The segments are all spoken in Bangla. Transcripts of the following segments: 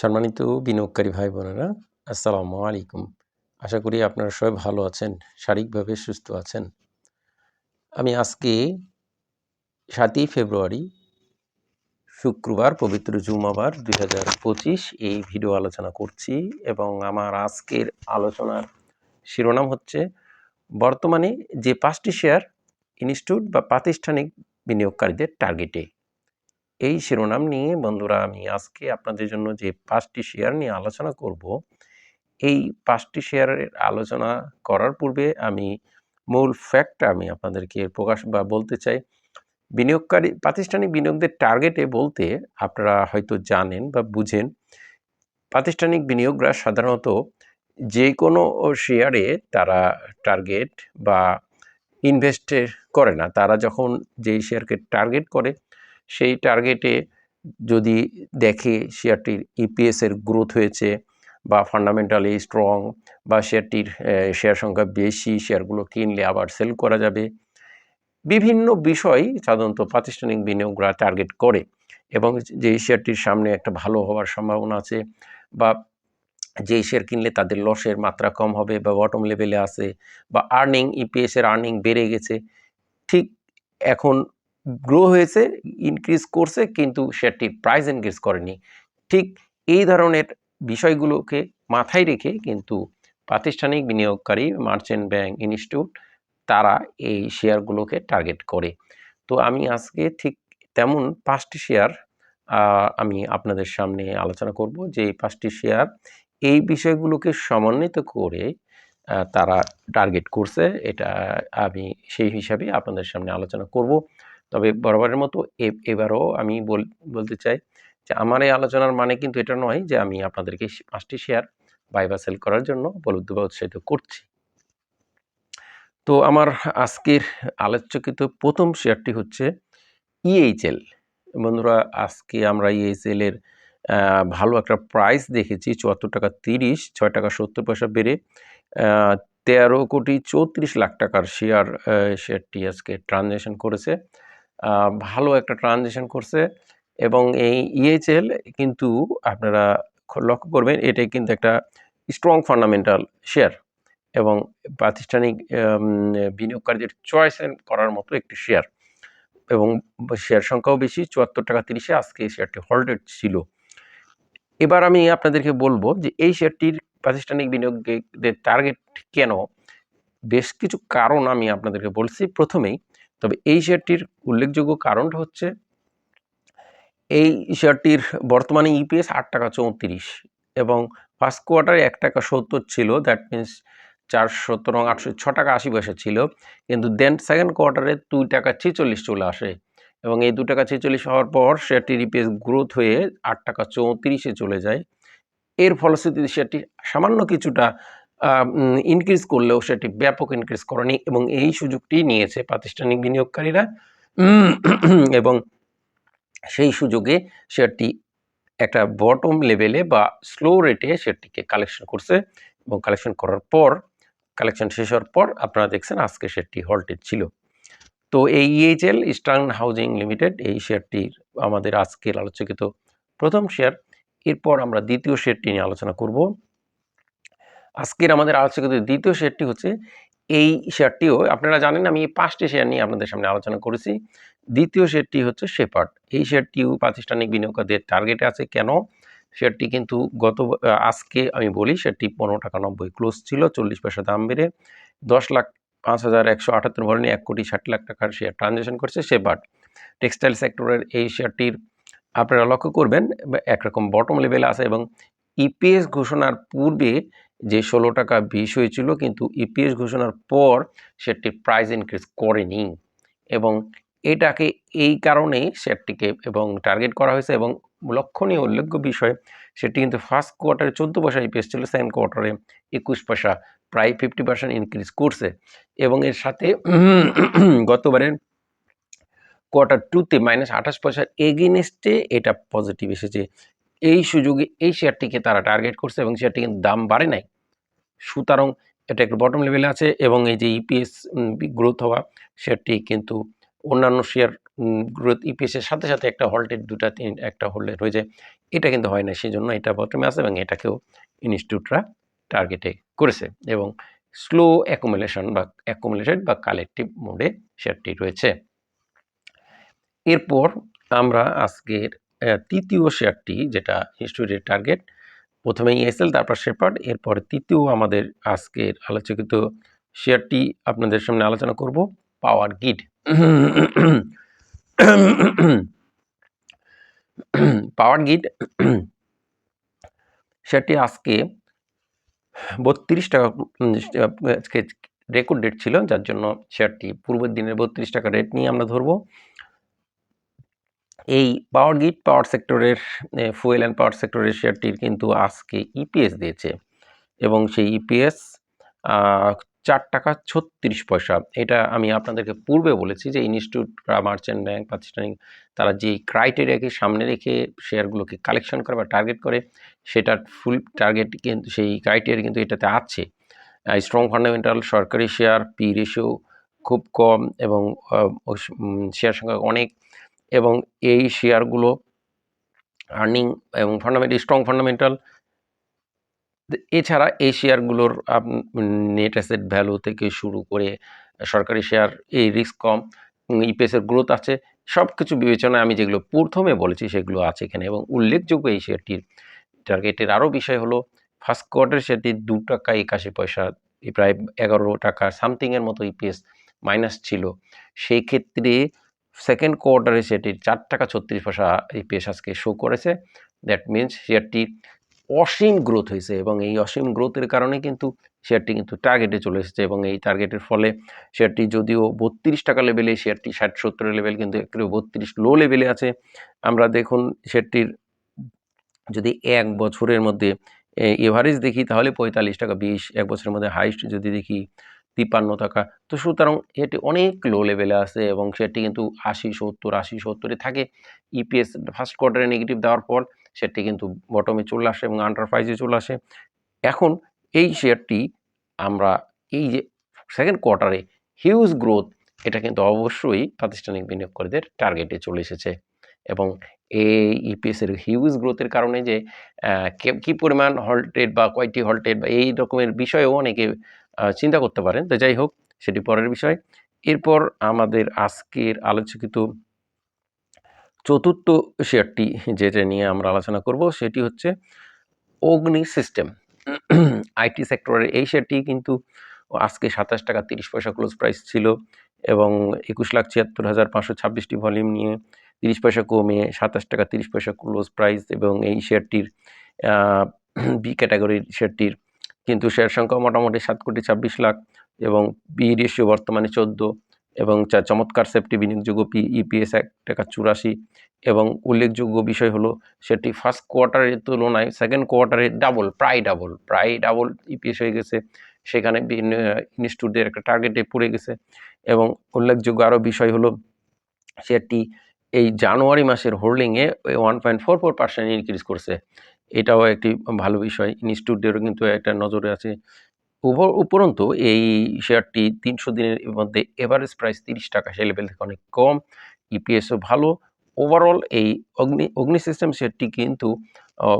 সম্মানিত বিনিয়োগকারী ভাই বোনেরা আসসালামু আলাইকুম। আশা করি আপনারা সবাই ভালো আছেন, শারীরিকভাবে সুস্থ আছেন। আমি আজকে সাতই ফেব্রুয়ারি, শুক্রবার, পবিত্র জুমাবার দুই হাজার পঁচিশ এই ভিডিও আলোচনা করছি এবং আমার আজকের আলোচনার শিরোনাম হচ্ছে, বর্তমানে যে পাঁচটি শেয়ার ইনস্টিটিউট বা প্রাতিষ্ঠানিক বিনিয়োগকারীদের টার্গেটে। এই শিরোনাম নিয়ে বন্ধুরা আমি আজকে আপনাদের জন্য যে পাঁচটি শেয়ার নিয়ে আলোচনা করব, এই পাঁচটি শেয়ারের আলোচনা করার পূর্বে আমি মূল ফ্যাক্টটা আমি আপনাদেরকে প্রকাশ বা বলতে চাই। বিনিয়োগকারী, প্রাতিষ্ঠানিক বিনিয়োগদের টার্গেটে বলতে আপনারা হয়তো জানেন বা বুঝেন, প্রাতিষ্ঠানিক বিনিয়োগরা সাধারণত যে কোনো শেয়ারে তারা টার্গেট বা ইনভেস্টে করে না। তারা যখন যেই শেয়ারকে টার্গেট করে সেই টার্গেটে যদি দেখে শেয়ারটির ইপিএসের গ্রোথ হয়েছে বা ফান্ডামেন্টালি স্ট্রং বা শেয়ারটির শেয়ার সংখ্যা বেশি শেয়ারগুলো কিনলে আবার সেল করা যাবে। বিভিন্ন বিষয় সাধারণত প্রাতিষ্ঠানিক বিনিয়োগরা টার্গেট করে এবং যে শেয়ারটির সামনে একটা ভালো হওয়ার সম্ভাবনা আছে বা যে শেয়ার কিনলে তাদের লসের মাত্রা কম হবে বা বটম লেভেলে আছে বা আর্নিং ইপিএসের আর্নিং বেড়ে গেছে, ঠিক এখন গ্রো হয়েছে ইনক্রিজ করছে, কিন্তু শেয়ারটির প্রাইস ইনক্রিজ করেনি। ঠিক এই ধরনের বিষয়গুলোকে মাথায় রেখে কিন্তু প্রাতিষ্ঠানিক বিনিয়োগকারী মার্চেন্ট ব্যাংক ইনস্টিটিউট তারা এই শেয়ারগুলোকে টার্গেট করে। তো আমি আজকে ঠিক তেমন পাঁচটি শেয়ার আমি আপনাদের সামনে আলোচনা করব যে পাঁচটি শেয়ার এই বিষয়গুলোকে সমন্বিত করে তারা টার্গেট করছে। এটা আমি সেই হিসাবে আপনাদের সামনে আলোচনা করব। তবে বরাবরের মতো এবারও আমি বলতে চাই যে আমার এই আলোচনার মানে কিন্তু এটা নয় যে আমি আপনাদেরকে পাঁচটি শেয়ার বাই বা সেল করার জন্য বলুদ্ধ বা উৎসাহিত করছি। তো আমার আজকের আলোচকিত প্রথম শেয়ারটি হচ্ছে ইএইচএল বন্ধুরা, আজকে আমরা ইএইচএল এর ভালো একটা প্রাইস দেখেছি চুয়াত্তর টাকা তিরিশ, ছয় টাকা সত্তর পয়সা বেড়ে তেরো কোটি চৌত্রিশ লাখ টাকার শেয়ার শেয়ারটি আজকে ট্রানজ্যাকশন করেছে। ভালো একটা ট্রানজেকশন করছে এবং এই ইএইচএল কিন্তু আপনারা লক্ষ্য করবেন, এটাই কিন্তু একটা স্ট্রং ফান্ডামেন্টাল শেয়ার এবং প্রাতিষ্ঠানিক বিনিয়োগকারীদের চয়েস করার মতো একটি শেয়ার এবং শেয়ার সংখ্যাও বেশি, চুয়াত্তর টাকা তিরিশে আজকে এই শেয়ারটি হোল্ডেড ছিল। এবার আমি আপনাদেরকে বলব যে এই শেয়ারটির প্রাতিষ্ঠানিক বিনিয়োগদের টার্গেট কেন? বেশ কিছু কারণ আমি আপনাদেরকে বলছি। প্রথমেই তবে এই শেয়ারটির উল্লেখযোগ্য কারণটা হচ্ছে, এই শেয়ারটির বর্তমানে ইপিএস আট টাকা চৌত্রিশ এবং ফার্স্ট কোয়ার্টারে এক টাকা সত্তর ছিল দ্যাট মিন্স চার সত্তর আটশো, ছ টাকা আশি পয়সা ছিল, কিন্তু দেন সেকেন্ড কোয়ার্টারে দুই টাকা ছেচল্লিশ চলে আসে এবং এই দু টাকা ছেচল্লিশ হওয়ার পর শেয়ারটির ইপিএস গ্রোথ হয়ে আট টাকা চৌত্রিশে চলে যায়। এর ফলশ্রুতিতে শেয়ারটি সামান্য কিছুটা ইনক্রিজ করলেও সেটি ব্যাপক ইনক্রিজ করেনি এবং এই সুযোগটি নিয়েছে প্রাতিষ্ঠানিক বিনিয়োগকারীরা। এবং সেই সুযোগে শেয়ারটি একটা বটম লেভেলে বা স্লো রেটে শেয়ারটিকে কালেকশন করছে এবং কালেকশন করার পর কালেকশন শেষ হওয়ার পর আপনারা দেখছেন আজকে শেয়ারটি হল্টেড ছিল। তো এই ইএইচএল ইস্টার্ন হাউজিং লিমিটেড এই শেয়ারটির আমাদের আজকের আলোচকিত প্রথম শেয়ার এরপর আমরা দ্বিতীয় শেয়ারটি নিয়ে আলোচনা করব। আজকের আমাদের আলোচকিত দ্বিতীয় শেয়ারটি হচ্ছে এই শেয়ারটিও আপনারা জানেন আমি এই পাঁচটি শেয়ার নিয়ে আপনাদের সামনে আলোচনা করেছি। দ্বিতীয় শেয়ারটি হচ্ছে শেপার্ট এই শেয়ারটিও প্রাতিষ্ঠানিক বিনিয়োগকারীদের টার্গেটে আছে। কেন? শেয়ারটি কিন্তু গত আজকে আমি বলি শেয়ারটি পনেরো টাকা নব্বই। ক্লোজ ছিল, চল্লিশ পয়সা দাম বেড়ে দশ লাখ পাঁচ হাজার একশো আটাত্তর ভরণে এক কোটি ষাট লাখ টাকার শেয়ার ট্রানজ্যাকশন করছে শেপার্ট টেক্সটাইল সেক্টরের এই শেয়ারটির আপনারা লক্ষ্য করবেন একরকম বটম লেভেলে আছে এবং ইপিএস ঘোষণার পূর্বে যে ষোলো টাকা বিশ হয়েছিল কিন্তু ইপিএস ঘোষণার পর সেটি প্রাইস ইনক্রিজ করেনি এবং এটাকে এই কারণেই শেয়ারটিকে এবং টার্গেট করা হয়েছে এবং লক্ষণীয় উল্লেখ্য বিষয় সেটি কিন্তু ফার্স্ট কোয়ার্টারে চোদ্দ পয়সা ইপিএস ছিল সেকেন্ড কোয়ার্টারে একুশ পয়সা, প্রায় ফিফটি পার্সেন্ট ইনক্রিজ করছে এবং এর সাথে গতবারের কোয়ার্টার টুতে মাইনাস আঠাশ পয়সার এগেনস্টে এটা পজিটিভ এসেছে। এই সুযোগে এই শেয়ারটিকে তারা টার্গেট করছে এবং শেয়ারটি কিন্তু দাম বাড়ে নাই। সুতরাং এটা একটু বটম লেভেলে আছে এবং এই যে ইপিএস গ্রোথ হওয়া শেয়ারটি কিন্তু অন্যান্য শেয়ার গ্রোথ ইপিএসের সাথে সাথে একটা হল্টেড দুটা তিন, একটা হোল্ডেড হয়ে যায়। এটা কিন্তু হয় না সেই জন্য এটা বটমে আছে এবং এটাকেও ইনস্টিটিউটরা টার্গেটে করেছে এবং স্লো অ্যাকুমুলেশন বা অ্যাকুমুলেটেড বা কালেকটিভ মোডে শেয়ারটি রয়েছে। এরপর আমরা আজকের তৃতীয় শেয়ারটি যেটা ইনস্টিটিউটের টার্গেট প্রথমে ইএসএল তারপর শেপার্ড এরপর তৃতীয় আমাদের আজকের আলোচকিত শেয়ারটি আপনাদের সামনে আলোচনা করব পাওয়ার গিড পাওয়ার গিড শেয়ারটি আজকে বত্রিশ টাকা আজকে রেকর্ড ডেট ছিল, যার জন্য শেয়ারটি পূর্বের দিনের বত্রিশ টাকা রেট নিয়ে আমরা ধরবো। এই পাওয়ার গিট পাওয়ার সেক্টরের ফুয়েল অ্যান্ড পাওয়ার সেক্টরের শেয়ারটির কিন্তু আজকে ইপিএস দিয়েছে এবং সেই ইপিএস চার টাকা ছত্রিশ পয়সা। এটা আমি আপনাদেরকে পূর্বে বলেছি যে ইনস্টিটিউট বা মার্চেন্ট ব্যাংক প্রাতিষ্ঠানিক তারা যে ক্রাইটেরিয়াকে সামনে রেখে শেয়ারগুলোকে কালেকশন করে বা টার্গেট করে, সেটার ফুল টার্গেট কিন্তু, সেই ক্রাইটেরিয়া কিন্তু এটাতে আছে। স্ট্রং ফান্ডামেন্টাল সরকারি শেয়ার পি রেশিও খুব কম এবং শেয়ার সংখ্যা অনেক এবং এই শেয়ারগুলো আর্নিং এবং ফান্ডামেন্টাল স্ট্রং ফান্ডামেন্টাল এছাড়া এই শেয়ারগুলোর নেট অ্যাসেট ভ্যালু থেকে শুরু করে সরকারি শেয়ার এই রিস্ক কম ইপিএসের গ্রোথ আছে সব কিছু বিবেচনায় আমি যেগুলো প্রথমে বলেছি সেগুলো আছে এখানে এবং উল্লেখযোগ্য এই শেয়ারটির টার্গেটের আরও বিষয় হলো ফার্স্ট কোয়ার্টার শেয়ারটি দু টাকা একাশি পয়সা প্রায় এগারো টাকা সামথিংয়ের মতো ইপিএস মাইনাস ছিল। সেই ক্ষেত্রে সেকেন্ড কোয়ার্টারে সেটির চার টাকা ছত্রিশ পয়সা ইপিএস আজকে শো করেছে। দ্যাট মিন্স শেয়ারটি অসীম গ্রোথ হয়েছে এবং এই অসীম গ্রোথের কারণে কিন্তু শেয়ারটি কিন্তু টার্গেটে চলে এসেছে এবং এই টার্গেটের ফলে শেয়ারটি যদিও বত্রিশ টাকা লেভেলে শেয়ারটি ষাট সত্তরের লেভেল কিন্তু একটু বত্রিশ লো লেভেলে আছে। আমরা দেখুন শেয়ারটির যদি এক বছরের মধ্যে এভারেজ দেখি তাহলে পঁয়তাল্লিশ টাকা, বিশ, এক বছরের মধ্যে হাইস্ট যদি দেখি তিপ্পান্ন টাকা। তো সুতরাং এটি অনেক লো লেভেলে আছে এবং সেটি কিন্তু আশি, সত্তর, আশি, সত্তরে থাকে। ইপিএস ফার্স্ট কোয়ার্টারে নেগেটিভ দেওয়ার পর সেটি কিন্তু বটমে চলে আসে এবং আন্ডার প্রাইজে চলে আসে। এখন এই শেয়ারটি আমরা এই যে সেকেন্ড কোয়ার্টারে হিউজ গ্রোথ এটা কিন্তু অবশ্যই প্রাতিষ্ঠানিক বিনিয়োগকারীদের টার্গেটে চলে এসেছে। এবং এই ইপিএসের হিউজ গ্রোথের কারণে যে কী পরিমাণ হল্টেড বা কয়টি হল্টেড বা এই রকমের বিষয়েও অনেকে চিন্তা করতে পারেন। তো যাই হোক, সেটি পরের বিষয়। এরপর আমাদের আজকের আলোচিত চতুর্থ শেয়ারটি, যেটা নিয়ে আমরা আলোচনা করব, সেটি হচ্ছে অগ্নি সিস্টেম। আইটি সেক্টরের এই শেয়ারটি কিন্তু আজকে সাতাশ টাকা তিরিশ পয়সা ক্লোজ প্রাইস ছিল এবং একুশ লাখ ছিয়াত্তর হাজার পাঁচশো ছাব্বিশটি ভলিউম নিয়ে তিরিশ পয়সা কমে সাতাশ টাকা তিরিশ পয়সা ক্লোজ প্রাইস এবং এই শেয়ারটির বি ক্যাটাগরির শেয়ারটির কিন্তু শেয়ার সংখ্যা মোটামুটি সাত কোটি ছাব্বিশ লাখ এবং বি রেশিও বর্তমানে চোদ্দ এবং চমৎকার সেফটি বিনিয়োগযোগ্য পি ইপিএস এক টাকা চুরাশি এবং উল্লেখযোগ্য বিষয় হলো সেটি ফার্স্ট কোয়ার্টারের তুলনায় সেকেন্ড কোয়ার্টারে ডাবল প্রায় ডাবল প্রায় ডাবল ইপিএস হয়ে গেছে। সেখানে ইনস্টিটিউটদের একটা টার্গেটে পড়ে গেছে এবং উল্লেখযোগ্য আরও বিষয় হলো শেয়ারটি এই জানুয়ারি মাসের হোল্ডিংয়ে one point four four percent increase করছে। এটাও একটি ভালো বিষয়। ইনস্টিটিউটদেরও কিন্তু একটা নজরে আছে। উপরন্তু এই শেয়ারটি তিনশো দিনের মধ্যে এভারেজ প্রাইস তিরিশ টাকা, সেই লেভেল থেকে অনেক কম। ইপিএসও ভালো। ওভারঅল এই অগ্নি অগ্নি সিস্টেম শেয়ারটি কিন্তু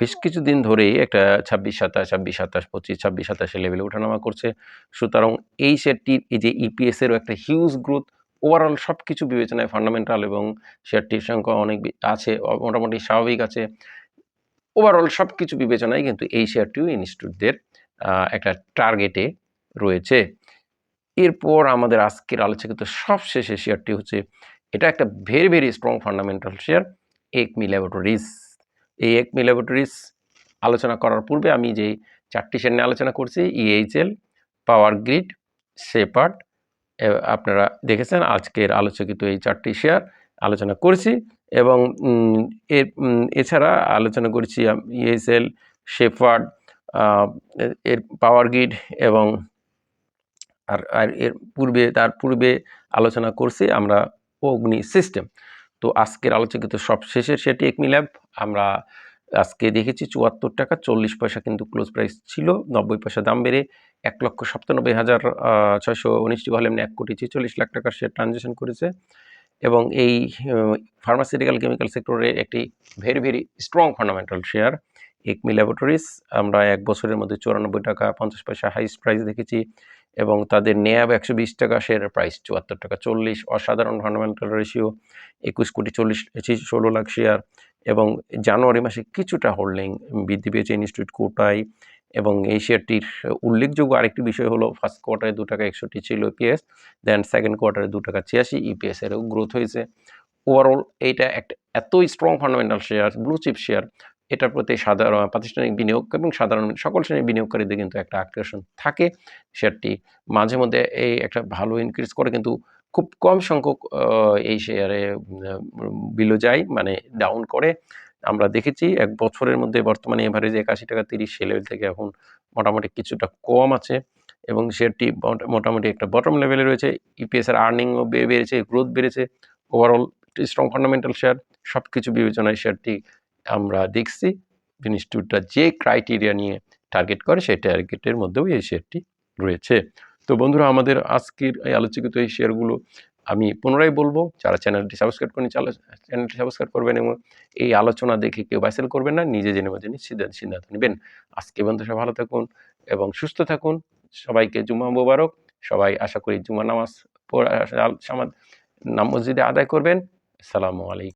বেশ কিছুদিন ধরেই একটা ছাব্বিশ, সাতাশ ছাব্বিশ, সাতাশ, পঁচিশ, ছাব্বিশ, সাতাশের লেভেলে ওঠানামা করছে। সুতরাং এই শেয়ারটির, এই যে ইপিএসেরও একটা হিউজ গ্রোথ ওভারঅল সব কিছু বিবেচনায় ফান্ডামেন্টাল এবং শেয়ারটির সংখ্যা অনেক আছে, মোটামুটি স্বাভাবিক আছে। ওভারঅল সব কিছু বিবেচনায় কিন্তু এই শেয়ারটিও ইনস্টিটিউটদের একটা টার্গেটে রয়েছে। এরপর আমাদের আজকের আলোচিত সবশেষে শেয়ারটি হচ্ছে, এটা একটা very very strong fundamental share Acme Laboratories এই একমি ল্যাবরেটরিজ আলোচনা করার পূর্বে আমি যে চারটি শেয়ার নিয়ে আলোচনা করছি ইএইচএল পাওয়ার গ্রিড সেপার্ট আপনারা দেখেছেন আজকের আলোচকিত এই চারটি শেয়ার আলোচনা করেছি এবং এর এছাড়া আলোচনা করেছি ইএসএল, শেফার্ড এর পাওয়ার গ্রিড এবং আর আর এর পূর্বে, তার পূর্বে আলোচনা করছি আমরা অগ্নি সিস্টেম। তো আজকের আলোচকিত সব শেষের সেটি একমি ল্যাব, আমরা আজকে দেখেছি চুয়াত্তর টাকা চল্লিশ পয়সা কিন্তু ক্লোজ প্রাইস ছিল, নব্বই পয়সা দাম বেড়ে এক লক্ষ সপ্তানব্বই হাজার ছয়শো উনিশটি ভলিউম এক কোটি ছেচল্লিশ লাখ টাকার শেয়ার ট্রানজেকশন করেছে। এবং এই ফার্মাসিউটিক্যাল কেমিক্যাল সেক্টরে একটি very very strong fundamental share Acme Laboratories আমরা এক বছরের মধ্যে চুরানব্বই টাকা, পঞ্চাশ পয়সা হাইস্ট প্রাইস দেখেছি এবং তাদের নেয়াব একশো বিশ টাকা শেয়ারের প্রাইস চুয়াত্তর টাকা, চল্লিশ। অসাধারণ ফান্ডামেন্টাল রেশিও একুশ কোটি চল্লিশ ষোলো লাখ শেয়ার এবং জানুয়ারি মাসে কিছুটা হোল্ডিং বৃদ্ধি পেয়েছে ইনস্টিটিউট কোটায় এবং এই শেয়ারটির উল্লেখযোগ্য আরেকটি বিষয় হলো ফার্স্ট কোয়ার্টারে দু টাকা একষট্টি ছিল ইপিএস দেন সেকেন্ড কোয়ার্টারে দু টাকা ছিয়াশি ইপিএস এরও গ্রোথ হয়েছে। ওভারঅল এইটা একটা এতই strong fundamental share blue chip share এটার প্রতি সাধারণ, প্রাতিষ্ঠানিক বিনিয়োগ এবং সাধারণ সকল শ্রেণির বিনিয়োগকারীদের কিন্তু একটা আকর্ষণ থাকে। শেয়ারটি মাঝে মধ্যে এই একটা ভালো ইনক্রিজ করে কিন্তু খুব কম সংখ্যক এই শেয়ারে বিলো যায় মানে ডাউন করে। আমরা দেখেছি এক বছরের মধ্যে বর্তমানে এভারেজ একাশি টাকা তিরিশ সে লেভেল থেকে এখন মোটামুটি কিছুটা কম আছে এবং শেয়ারটি মোটামুটি একটা বটম লেভেলে রয়েছে। ইপিএস এর আর্নিংও বেড়েছে গ্রোথ বেড়েছে। ওভারঅল স্ট্রং ফান্ডামেন্টাল শেয়ার সব কিছু বিবেচনায় শেয়ারটি আমরা দেখছি। ইনস্টিটিউটটা যে ক্রাইটেরিয়া নিয়ে টার্গেট করে সেই টার্গেটের মধ্যেও এই শেয়ারটি রয়েছে। তো বন্ধুরা, আমাদের আজকের এই আলোচিত এই শেয়ারগুলো আমি পুনরায় বলব, যারা চ্যানেলটি সাবস্ক্রাইব করেন চ্যানেলটি সাবস্ক্রাইব করবেন এবং এই আলোচনা দেখে কেউ বাইসেল করবেন না, নিজে জেনে মধ্যে সিদ্ধান্ত সিদ্ধান্ত নেবেন। আজকে বন্ধু সবাই ভালো থাকুন এবং সুস্থ থাকুন। সবাইকে জুমা মোবারক। সবাই আশা করি জুমা নামাজ নাম মসজিদে আদায় করবেন। আসসালামু আলাইকুম।